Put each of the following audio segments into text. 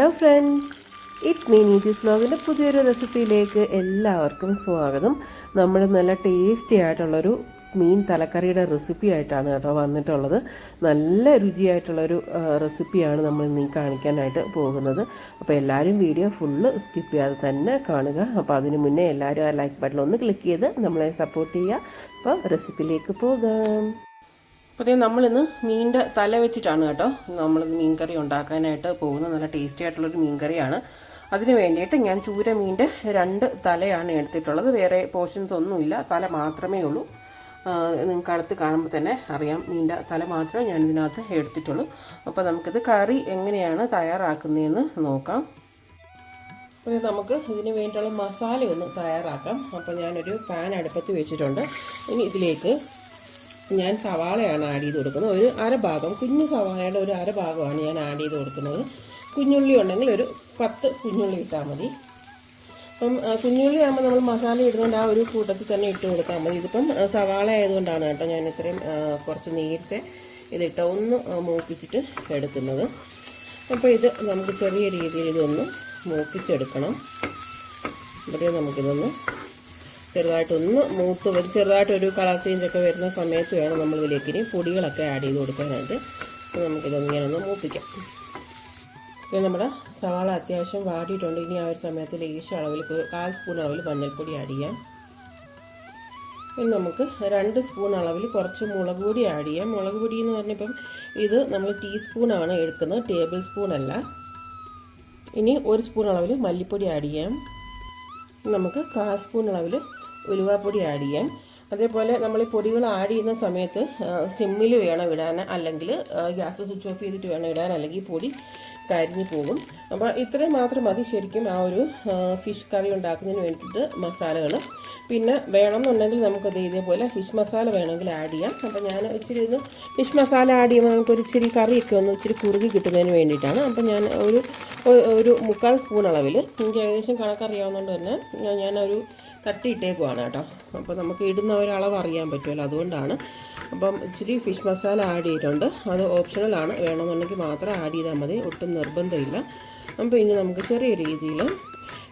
Hello friends it's me നീറ്റി വ്ലോഗിന്റെ പുതിയൊരു റെസിപ്പിയിലേക്ക് എല്ലാവർക്കും സ്വാഗതം. നമ്മൾ നല്ല ടേസ്റ്റി ആയിട്ടുള്ളൊരു മീൻ തലക്കറിയുടെ റെസിപ്പി ആയിട്ടാണ് കേട്ടോ വന്നിട്ടുള്ളത്. നല്ല രുചിയായിട്ടുള്ളൊരു റെസിപ്പിയാണ് നമ്മൾ നീ കാണിക്കാനായിട്ട് പോകുന്നത്. അപ്പോൾ എല്ലാവരും വീഡിയോ ഫുള്ള് സ്കിപ്പ് ചെയ്യാതെ തന്നെ കാണുക. അപ്പോൾ അതിന് മുന്നേ എല്ലാവരും ആ ലൈക്ക് ബട്ടൺ ഒന്ന് ക്ലിക്ക് ചെയ്ത് നമ്മളെ സപ്പോർട്ട് ചെയ്യുക. അപ്പോൾ റെസിപ്പിയിലേക്ക് പോകാം. അപ്പോൾ നമ്മളിന്ന് മീനിന്റെ തല വെച്ചിട്ടാണ് കേട്ടോ നമ്മൾ മീൻ കറി ഉണ്ടാക്കാനായിട്ട് പോകുന്നത്. നല്ല ടേസ്റ്റി ആയിട്ടുള്ളൊരു മീൻ കറിയാണ് അതിന് വേണ്ടിയിട്ട് ഞാൻ ചൂര മീനിന്റെ രണ്ട് തലയാണ് എടുത്തിട്ടുള്ളത്. വേറെ പോർഷൻസ് ഒന്നുമില്ല. തല മാത്രമേ ഉള്ളൂ. നിങ്ങൾക്ക് അടുത്ത് കാണുമ്പോൾ തന്നെ അറിയാം. മീന്റെ തല മാത്രമേ ഞാൻ ഇതിനകത്ത് എടുത്തിട്ടുള്ളൂ. അപ്പോൾ നമുക്കിത് കറി എങ്ങനെയാണ് തയ്യാറാക്കുന്നതെന്ന് നോക്കാം. അപ്പോൾ നമുക്ക് ഇതിന് വേണ്ടിയുള്ള മസാല ഒന്ന് തയ്യാറാക്കാം. അപ്പോൾ ഞാനൊരു പാൻ അടുപ്പത്ത് വെച്ചിട്ടുണ്ട്. ഇനി ഇതിലേക്ക് ഞാൻ സവാളയാണ് ആഡ് ചെയ്ത് കൊടുക്കുന്നത്. ഒരു അരഭാഗം കുഞ്ഞു സവാളയുടെ ഒരു അരഭാഗമാണ് ഞാൻ ആഡ് ചെയ്ത് കൊടുക്കുന്നത്. കുഞ്ഞുള്ളി ഉണ്ടെങ്കിൽ ഒരു പത്ത് കുഞ്ഞുള്ളി ഇട്ടാൽ മതി. അപ്പം കുഞ്ഞുള്ളി ആകുമ്പോൾ നമ്മൾ മസാല ഇടുന്നതുകൊണ്ട് ആ ഒരു കൂട്ടത്തിൽ തന്നെ ഇട്ട് കൊടുത്താൽ മതി. ഇതിപ്പം സവാള ആയതുകൊണ്ടാണ് കേട്ടോ ഞാൻ ഇത്രയും കുറച്ച് നേരത്തെ ഇതിട്ട് ഒന്ന് മൂപ്പിച്ചിട്ട് എടുക്കുന്നത്. അപ്പോൾ ഇത് നമുക്ക് ചെറിയ രീതിയിൽ ഇതൊന്ന് മൂപ്പിച്ചെടുക്കണം. ഇവിടെ നമുക്കിതൊന്ന് ചെറുതായിട്ടൊന്ന് മൂത്ത് വരും ചെറുതായിട്ടൊരു കളർ ചേഞ്ചൊക്കെ വരുന്ന സമയത്ത് വേണം നമ്മൾ ഇതിലേക്ക് ഇനി പൊടികളൊക്കെ ആഡ് ചെയ്ത് കൊടുക്കാനായിട്ട്. നമുക്കിതൊന്നിങ്ങനെ നമുക്കിതൊന്ന് ഇങ്ങനെയൊന്ന് മൂപ്പിക്കാം. ഇത് നമ്മുടെ സവാള അത്യാവശ്യം വാടിയിട്ടുണ്ട്. ഇനി ആ ഒരു സമയത്ത് ലേശം അളവിൽ കാൽ സ്പൂൺ അളവിൽ മഞ്ഞൾപ്പൊടി ആഡ് ചെയ്യാം. പിന്നെ നമുക്ക് രണ്ട് സ്പൂൺ അളവിൽ കുറച്ച് മുളക് പൊടി ആഡ് ചെയ്യാം. മുളക് പൊടി എന്ന് പറഞ്ഞപ്പം ഇത് നമ്മൾ ടീസ്പൂണാണ് എടുക്കുന്നത്. ടേബിൾ സ്പൂൺ അല്ല. ഇനി ഒരു സ്പൂൺ അളവിൽ മല്ലിപ്പൊടി ആഡ് ചെയ്യാം. നമുക്ക് കാൽ സ്പൂൺ അളവിൽ ഉലുവാപ്പൊടി ആഡ് ചെയ്യാം അതേപോലെ നമ്മൾ പൊടികൾ ആഡ് ചെയ്യുന്ന സമയത്ത് സിമ്മിൽ വേണം ഇടാൻ അല്ലെങ്കിൽ ഗ്യാസ് സ്വിച്ച് ഓഫ് ചെയ്തിട്ട് വേണം ഇടാൻ അല്ലെങ്കിൽ പൊടി കരിഞ്ഞു പോകും. അപ്പോൾ ഇത്രയും മാത്രം മതി ശരിക്കും ആ ഒരു ഫിഷ് കറി ഉണ്ടാക്കുന്നതിന് വേണ്ടിയിട്ട് മസാലകൾ പിന്നെ വേണമെന്നുണ്ടെങ്കിൽ നമുക്കത് ഇതേപോലെ ഫിഷ് മസാല വേണമെങ്കിൽ ആഡ് ചെയ്യാം. അപ്പോൾ ഞാൻ ഇച്ചിരി ഒന്ന് ഫിഷ് മസാല ആഡ് ചെയ്യുമ്പോൾ നമുക്കൊരു ഇച്ചിരി കറിയൊക്കെ ഒന്ന് ഇച്ചിരി കുറുകി കിട്ടുന്നതിന് വേണ്ടിയിട്ടാണ്. അപ്പോൾ ഞാൻ ഒരു ഒരു- ഒരു മുക്കാൽ സ്പൂൺ അളവിൽ എനിക്ക് ഏകദേശം കണക്കറിയാവുന്നതുകൊണ്ട് തന്നെ ഞാൻ ഞാനൊരു തട്ടിയിട്ടേക്കുവാണ് കേട്ടോ. അപ്പോൾ നമുക്ക് ഇടുന്ന ഒരളവ് അറിയാൻ പറ്റുമല്ലോ അതുകൊണ്ടാണ്. അപ്പം ഇച്ചിരി ഫിഷ് മസാല ആഡ് ചെയ്തിട്ടുണ്ട്. അത് ഓപ്ഷണലാണ് വേണമെന്നുണ്ടെങ്കിൽ മാത്രം ആഡ് ചെയ്താൽ മതി. ഒട്ടും നിർബന്ധമില്ല. അപ്പോൾ ഇനി നമുക്ക് ചെറിയ രീതിയിൽ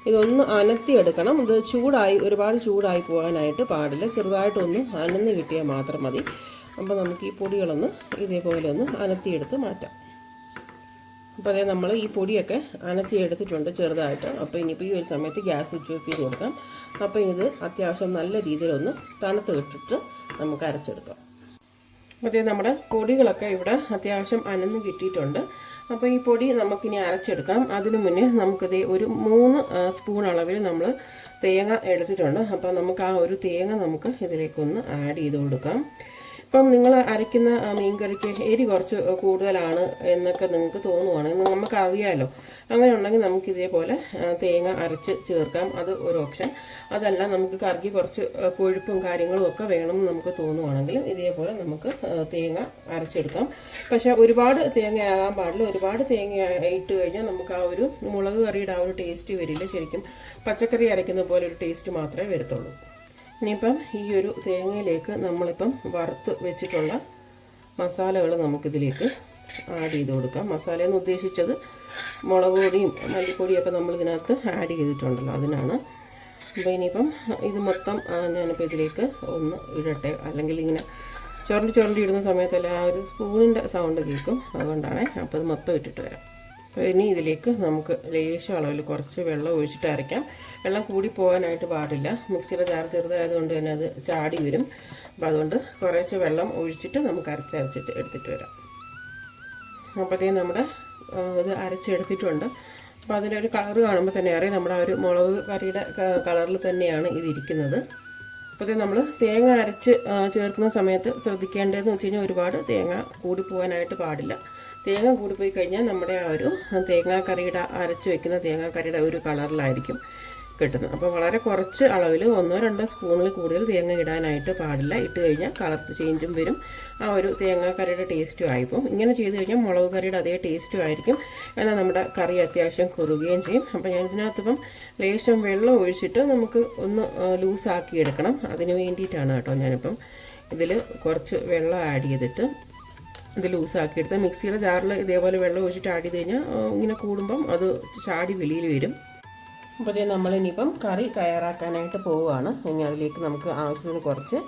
ഇതൊന്ന് അനത്തിയെടുക്കണം. ഇത് ചൂടായി ഒരുപാട് ചൂടായി പോകാനായിട്ട് പാടില്ല. ചെറുതായിട്ടൊന്ന് അനന്ന് കിട്ടിയാൽ മാത്രം മതി. അപ്പോൾ നമുക്ക് ഈ പൊടികളൊന്ന് ഇതേപോലെ ഒന്ന് അനത്തിയെടുത്ത് മാറ്റാം. അപ്പോൾ അതേ നമ്മൾ ഈ പൊടിയൊക്കെ അനത്തി എടുത്തിട്ടുണ്ട് ചെറുതായിട്ട്. അപ്പോൾ ഇനിയിപ്പോൾ ഈ ഒരു സമയത്ത് ഗ്യാസ് സ്വിച്ച് ഓഫ് ചെയ്ത് കൊടുക്കാം. അപ്പോൾ ഇത് അത്യാവശ്യം നല്ല രീതിയിലൊന്ന് തണുത്ത് കിട്ടിട്ട് നമുക്ക് അരച്ചെടുക്കാം. അപ്പോൾ നമ്മുടെ പൊടികളൊക്കെ ഇവിടെ അത്യാവശ്യം അനന്ന് കിട്ടിയിട്ടുണ്ട്. അപ്പോൾ ഈ പൊടി നമുക്കിനി അരച്ചെടുക്കാം. അതിനു മുന്നേ നമുക്കിത് ഒരു മൂന്ന് സ്പൂൺ അളവിൽ നമ്മൾ തേങ്ങ എടുത്തിട്ടുണ്ട്. അപ്പോൾ നമുക്ക് ആ ഒരു തേങ്ങ നമുക്ക് ഇതിലേക്കൊന്ന് ആഡ് ചെയ്ത് കൊടുക്കാം. ഇപ്പം നിങ്ങൾ അരയ്ക്കുന്ന മീൻകറിക്ക് കറിക്ക് എരി കുറച്ച് കൂടുതലാണ് എന്നൊക്കെ നിങ്ങൾക്ക് തോന്നുവാണെങ്കിൽ നമുക്കറിയാമല്ലോ അങ്ങനെ ഉണ്ടെങ്കിൽ നമുക്ക് ഇതേപോലെ തേങ്ങ അരച്ച് ചേർക്കാം. അത് ഒരു ഓപ്ഷൻ. അതല്ല നമുക്ക് കറിക്ക് കുറച്ച് കൊഴുപ്പും കാര്യങ്ങളും ഒക്കെ വേണമെന്ന് നമുക്ക് തോന്നുവാണെങ്കിലും ഇതേപോലെ നമുക്ക് തേങ്ങ അരച്ചെടുക്കാം. പക്ഷേ ഒരുപാട് തേങ്ങ ആകാൻ പാടില്ല. ഒരുപാട് തേങ്ങ ഇട്ട് കഴിഞ്ഞാൽ നമുക്ക് ആ ഒരു മുളക് കറിയുടെ ആ ഒരു ടേസ്റ്റ് വരില്ല. ശരിക്കും പച്ചക്കറി അരയ്ക്കുന്ന പോലെ ഒരു ടേസ്റ്റ് മാത്രമേ വരത്തുള്ളൂ. ഇനിയിപ്പം ഈ ഒരു തേങ്ങയിലേക്ക് നമ്മളിപ്പം വറുത്ത് വെച്ചിട്ടുള്ള മസാലകൾ നമുക്കിതിലേക്ക് ആഡ് ചെയ്ത് കൊടുക്കാം. മസാല എന്ന് ഉദ്ദേശിച്ചത് മുളക് പൊടിയും നമ്മൾ ഇതിനകത്ത് ആഡ് ചെയ്തിട്ടുണ്ടല്ലോ അതിനാണ്. അപ്പോൾ ഇനിയിപ്പം ഇത് മൊത്തം ഞാനിപ്പോൾ ഇതിലേക്ക് ഒന്ന് ഇടട്ടെ. അല്ലെങ്കിൽ ഇങ്ങനെ ചുരണ്ടി ചുരണ്ടി ഇടുന്ന സമയത്തല്ല ആ ഒരു സ്പൂണിന്റെ സൗണ്ട് കേൾക്കും. അതുകൊണ്ടാണ് അപ്പോൾ ഇത് മൊത്തം ഇട്ടിട്ട് വരാം. ഇനി ഇതിലേക്ക് നമുക്ക് ലേശം അളവിൽ കുറച്ച് വെള്ളം ഒഴിച്ചിട്ട് അരയ്ക്കാം. വെള്ളം കൂടി പോകാനായിട്ട് പാടില്ല. മിക്സിയുടെ ജാർ ചെറുതായതുകൊണ്ട് തന്നെ അത് ചാടി വരും. അപ്പോൾ അതുകൊണ്ട് കുറേശ്ശെ വെള്ളം ഒഴിച്ചിട്ട് നമുക്ക് അരച്ചരച്ചിട്ട് എടുത്തിട്ട് വരാം. അപ്പോഴത്തേക്കും നമ്മുടെ ഇത് അരച്ചെടുത്തിട്ടുണ്ട്. അപ്പോൾ ഒരു കളർ കാണുമ്പോൾ തന്നെ അറിയാം നമ്മുടെ ഒരു മുളക് കറിയുടെ കളറിൽ തന്നെയാണ് ഇതിരിക്കുന്നത്. അപ്പോൾ നമ്മൾ തേങ്ങ അരച്ച് ചേർക്കുന്ന സമയത്ത് ശ്രദ്ധിക്കേണ്ടതെന്ന് വെച്ച് കഴിഞ്ഞാൽ ഒരുപാട് തേങ്ങ കൂടി പോകാനായിട്ട് പാടില്ല. തേങ്ങ കൂടിപ്പോയി കഴിഞ്ഞാൽ നമ്മുടെ ആ ഒരു തേങ്ങാക്കറിയുടെ അരച്ച് വെക്കുന്ന തേങ്ങാക്കറിയുടെ ഒരു കളറിലായിരിക്കും കിട്ടുന്നത്. അപ്പോൾ വളരെ കുറച്ച് അളവിൽ ഒന്നോ രണ്ടോ സ്പൂണിൽ കൂടുതൽ തേങ്ങ ഇടാനായിട്ട് പാടില്ല. ഇട്ട് കഴിഞ്ഞാൽ കളർ ചേഞ്ചും വരും. ആ ഒരു തേങ്ങാക്കറിയുടെ ടേസ്റ്റും ആയിപ്പോൾ ഇങ്ങനെ ചെയ്ത് കഴിഞ്ഞാൽ മുളക് കറിയുടെ അതേ ടേസ്റ്റും ആയിരിക്കും. എന്നാൽ നമ്മുടെ കറി അത്യാവശ്യം കുറുകയും ചെയ്യും. അപ്പോൾ ഞാൻ ഇതിനകത്തിപ്പം ലേശം വെള്ളം ഒഴിച്ചിട്ട് നമുക്ക് ഒന്ന് ലൂസാക്കി എടുക്കണം. അതിന് വേണ്ടിയിട്ടാണ് കേട്ടോ ഞാനിപ്പം ഇതിൽ കുറച്ച് വെള്ളം ആഡ് ചെയ്തിട്ട് ഇത് ലൂസാക്കി എടുത്ത് മിക്സിയുടെ ജാറിൽ ഇതേപോലെ വെള്ളം ഒഴിച്ചിട്ട് ആടി കഴിഞ്ഞാൽ ഇങ്ങനെ കൂടുമ്പം അത് ചാടി വെളിയിൽ വരും. അപ്പോൾ അതേ നമ്മളിനിയിപ്പം കറി തയ്യാറാക്കാനായിട്ട് പോവുകയാണ്. ഇനി അതിലേക്ക് നമുക്ക് ആവശ്യത്തിന് കുറച്ച്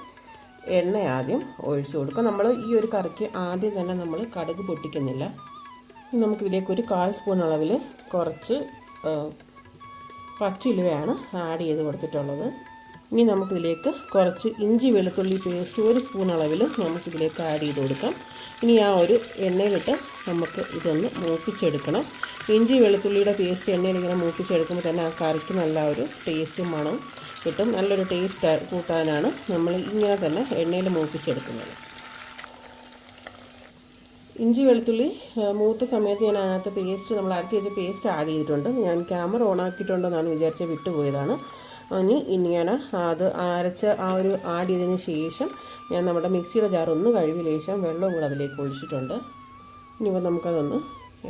എണ്ണ ആദ്യം ഒഴിച്ചു കൊടുക്കാം. നമ്മൾ ഈ ഒരു കറിക്ക് ആദ്യം തന്നെ നമ്മൾ കടുക് പൊട്ടിക്കുന്നില്ല. നമുക്ക് ഇതിലേക്ക് ഒരു കാൽ സ്പൂൺ അളവിൽ കുറച്ച് പച്ചിലുവയാണ് ആഡ് ചെയ്ത് കൊടുത്തിട്ടുള്ളത്. ഇനി നമുക്കിതിലേക്ക് കുറച്ച് ഇഞ്ചി വെളുത്തുള്ളി പേസ്റ്റ് ഒരു സ്പൂൺ അളവിൽ നമുക്കിതിലേക്ക് ആഡ് ചെയ്ത് കൊടുക്കാം. ഇനി ആ ഒരു എണ്ണയിലിട്ട് നമുക്ക് ഇതൊന്ന് മൂപ്പിച്ചെടുക്കണം. ഇഞ്ചി വെളുത്തുള്ളിയുടെ പേസ്റ്റ് എണ്ണയിൽ ഇങ്ങനെ മൂപ്പിച്ചെടുക്കുമ്പോൾ തന്നെ ആ കറിക്ക് നല്ല ഒരു ടേസ്റ്റും മണവും കിട്ടും. നല്ലൊരു ടേസ്റ്റ് കൂട്ടാനാണ് നമ്മൾ ഇങ്ങനെ തന്നെ എണ്ണയിൽ മൂപ്പിച്ചെടുക്കുന്നത്. ഇഞ്ചി വെളുത്തുള്ളി മൂത്ത സമയത്ത് ഞാൻ അതിനകത്ത് പേസ്റ്റ് നമ്മൾ അരച്ച് വെച്ച പേസ്റ്റ് ആഡ് ചെയ്തിട്ടുണ്ട്. ഞാൻ ക്യാമറ ഓൺ ആക്കിയിട്ടുണ്ടെന്നാണ് വിചാരിച്ച് വിട്ടുപോയതാണ്. ഇനി ഇനി ഞാൻ അത് അരച്ച ആ ഒരു ആഡ് ചെയ്തതിന് ശേഷം ഞാൻ നമ്മുടെ മിക്സിയുടെ ജാർ ഒന്ന് കഴുകിയ ശേഷം വെള്ളവും കൂടെ അതിലേക്ക് ഒഴിച്ചിട്ടുണ്ട്. ഇനിയിപ്പോൾ നമുക്കതൊന്ന്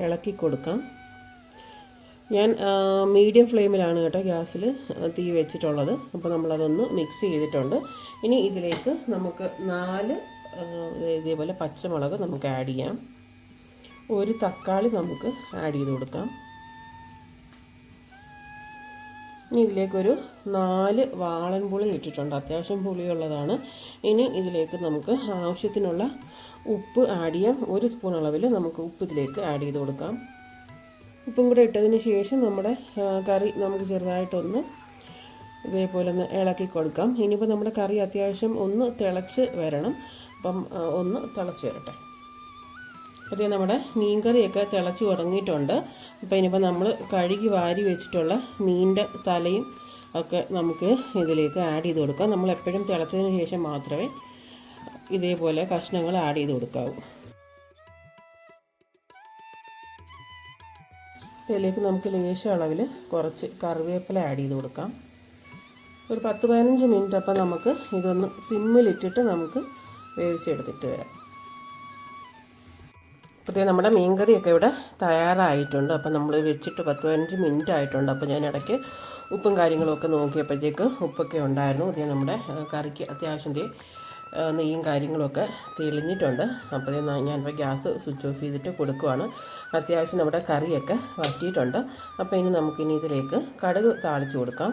ഇളക്കി കൊടുക്കാം. ഞാൻ മീഡിയം ഫ്ലെയിമിലാണ് കേട്ടോ ഗ്യാസിൽ തീ വെച്ചിട്ടുള്ളത്. അപ്പോൾ നമ്മളതൊന്ന് മിക്സ് ചെയ്തിട്ടുണ്ട്. ഇനി ഇതിലേക്ക് നമുക്ക് നാല് ഇതേപോലെ പച്ചമുളക് നമുക്ക് ആഡ് ചെയ്യാം. ഒരു തക്കാളി നമുക്ക് ആഡ് ചെയ്ത് കൊടുക്കാം. ഇനി ഇതിലേക്കൊരു നാല് വാളൻ പുളി ഇട്ടിട്ടുണ്ട്. അത്യാവശ്യം പുളിയുള്ളതാണ്. ഇനി ഇതിലേക്ക് നമുക്ക് ആവശ്യത്തിനുള്ള ഉപ്പ് ആഡ് ചെയ്യാം. ഒരു സ്പൂൺ അളവിൽ നമുക്ക് ഉപ്പ് ഇതിലേക്ക് ആഡ് ചെയ്ത് കൊടുക്കാം. ഉപ്പും കൂടെ ഇട്ടതിന് ശേഷം നമ്മുടെ കറി നമുക്ക് ചെറുതായിട്ടൊന്ന് ഇതേപോലെ ഒന്ന് ഇളക്കി കൊടുക്കാം. ഇനിയിപ്പോൾ നമ്മുടെ കറി അത്യാവശ്യം ഒന്ന് തിളച്ച് വരണം. അപ്പം ഒന്ന് തിളച്ച് വരട്ടെ. അതേ നമ്മുടെ മീൻകറിയൊക്കെ തിളച്ച് തുടങ്ങിയിട്ടുണ്ട് അപ്പോൾ ഇനിയിപ്പോൾ നമ്മൾ കഴുകി വാരി വെച്ചിട്ടുള്ള മീനിന്റെ തലയും ഒക്കെ നമുക്ക് ഇതിലേക്ക് ആഡ് ചെയ്ത് കൊടുക്കാം. നമ്മൾ എപ്പോഴും തിളച്ചതിന് ശേഷം മാത്രമേ ഇതേപോലെ കഷ്ണങ്ങൾ ആഡ് ചെയ്ത് കൊടുക്കാവൂ. ഇതിലേക്ക് നമുക്ക് ലേശം അളവിൽ കുറച്ച് കറിവേപ്പില ആഡ് ചെയ്ത് കൊടുക്കാം. ഒരു പത്ത് പതിനഞ്ച് മിനിറ്റ് അപ്പം നമുക്ക് ഇതൊന്ന് സിമ്മിലിട്ടിട്ട് നമുക്ക് വേവിച്ചെടുത്തിട്ട് വരാം. അപ്പോഴത്തേ നമ്മുടെ മീൻകറിയൊക്കെ ഇവിടെ തയ്യാറായിട്ടുണ്ട്. അപ്പോൾ നമ്മൾ വെച്ചിട്ട് പത്ത് പതിനഞ്ച് മിനിറ്റ് ആയിട്ടുണ്ട് അപ്പോൾ ഞാൻ ഇടയ്ക്ക് ഉപ്പും കാര്യങ്ങളൊക്കെ നോക്കിയപ്പോഴത്തേക്ക് ഉപ്പൊക്കെ ഉണ്ടായിരുന്നു. അതേ നമ്മുടെ കറിക്ക് അത്യാവശ്യം നെയ്യും കാര്യങ്ങളൊക്കെ തെളിഞ്ഞിട്ടുണ്ട്. അപ്പോൾ ഞാനിപ്പോൾ ഗ്യാസ് സ്വിച്ച് ഓഫ് ചെയ്തിട്ട് കൊടുക്കുവാണ്. അത്യാവശ്യം നമ്മുടെ കറിയൊക്കെ വറ്റിയിട്ടുണ്ട്. അപ്പോൾ ഇനി നമുക്കിനി ഇതിലേക്ക് കടുക് താളിച്ച് കൊടുക്കാം.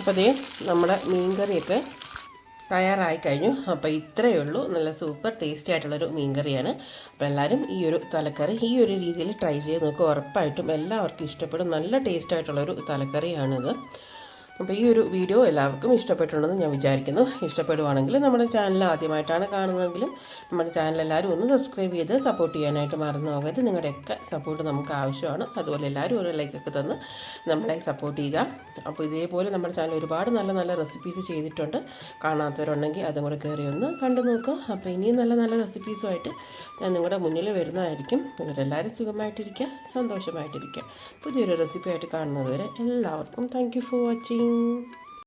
അപ്പോൾ ഇതേ നമ്മുടെ മീൻകറിയൊക്കെ തയ്യാറായി കഴിഞ്ഞു. അപ്പോൾ ഇത്രയേ ഉള്ളൂ. നല്ല സൂപ്പർ ടേസ്റ്റി ആയിട്ടുള്ളൊരു മീൻകറിയാണ്. അപ്പോൾ എല്ലാവരും ഈ ഒരു തലക്കറി ഈ ഒരു രീതിയിൽ ട്രൈ ചെയ്ത് നോക്കുക ഉറപ്പായിട്ടും എല്ലാവർക്കും ഇഷ്ടപ്പെടും. നല്ല ടേസ്റ്റ് ആയിട്ടുള്ളൊരു തലക്കറിയാണിത്. അപ്പോൾ ഈ ഒരു വീഡിയോ എല്ലാവർക്കും ഇഷ്ടപ്പെട്ടുണ്ടെന്ന് ഞാൻ വിചാരിക്കുന്നു. ഇഷ്ടപ്പെടുവാണെങ്കിൽ നമ്മുടെ ചാനൽ ആദ്യമായിട്ടാണ് കാണുന്നതെങ്കിൽ നമ്മുടെ ചാനൽ എല്ലാവരും ഒന്ന് സബ്സ്ക്രൈബ് ചെയ്ത് സപ്പോർട്ട് ചെയ്യാനായിട്ട് മറന്നു പോകരുത്. നിങ്ങളുടെയൊക്കെ സപ്പോർട്ട് നമുക്ക് ആവശ്യമാണ്. അതുപോലെ എല്ലാവരും ഒരു ലൈക്കൊക്കെ തന്ന് നമ്മളെ സപ്പോർട്ട് ചെയ്യുക. അപ്പോൾ ഇതേപോലെ നമ്മുടെ ചാനൽ ഒരുപാട് നല്ല നല്ല റെസിപ്പീസ് ചെയ്തിട്ടുണ്ട്. കാണാത്തവരുണ്ടെങ്കിൽ അതും കൂടെ കയറി ഒന്ന് കണ്ടു നോക്കുക. അപ്പോൾ ഇനിയും നല്ല നല്ല റെസിപ്പീസുമായിട്ട് ഞാൻ നിങ്ങളുടെ മുന്നിൽ വരുന്നതായിരിക്കും. നിങ്ങളെല്ലാവരും സുഖമായിട്ടിരിക്കുക സന്തോഷമായിട്ടിരിക്കുക. പുതിയൊരു റെസിപ്പിയായിട്ട് കാണുന്നത് വരെ എല്ലാവർക്കും താങ്ക് ഫോർ വാച്ചിങ് you.